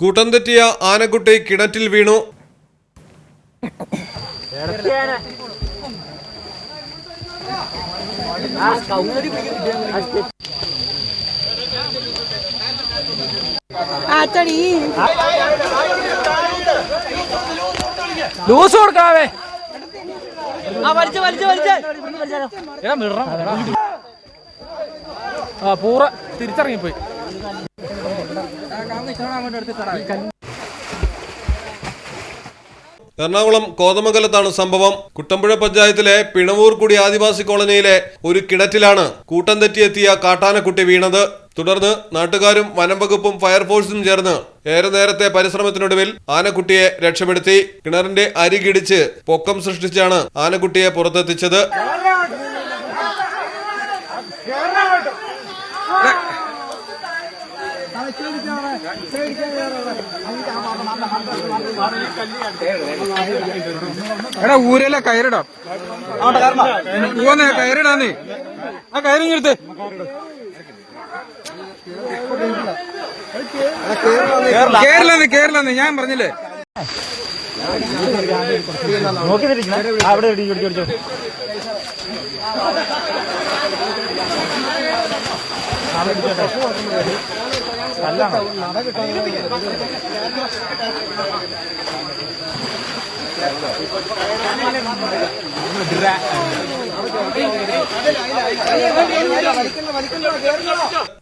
കൂട്ടം തെറ്റിയ ആനക്കുട്ടി കിണറ്റിൽ വീണു. ലൂസ് കൊടുക്കാവേ. ആ വലിച്ച വലിച്ച വലിച്ച. എടാ മിറ ആ പൂറ തിരിച്ചിറങ്ങിപ്പോയി. എറണാകുളം കോതമംഗലത്താണ് സംഭവം. കുട്ടമ്പുഴ പഞ്ചായത്തിലെ പിണവൂർകുടി ആദിവാസി കോളനിയിലെ ഒരു കിണറ്റിലാണ് കൂട്ടം തെറ്റിയെത്തിയ കാട്ടാനക്കുട്ടി വീണത്. തുടർന്ന് നാട്ടുകാരും വനംവകുപ്പും ഫയർഫോഴ്സും ചേർന്ന് ഏറെ നേരത്തെ പരിശ്രമത്തിനൊടുവിൽ ആനക്കുട്ടിയെ രക്ഷപ്പെടുത്തി. കിണറിന്റെ അരികിടിച്ച് പൊക്കം സൃഷ്ടിച്ചാണ് ആനക്കുട്ടിയെ പുറത്തെത്തിച്ചത്. എടാ ഊരല്ല കയറിടാം. പോന്നെ നീ. ആ കയറി എടുത്ത്. കേരളന്ന് കേരളന്ന് ഞാൻ പറഞ്ഞില്ലേ? വലിക്കണ്ടോ വലിക്കണ്ടോ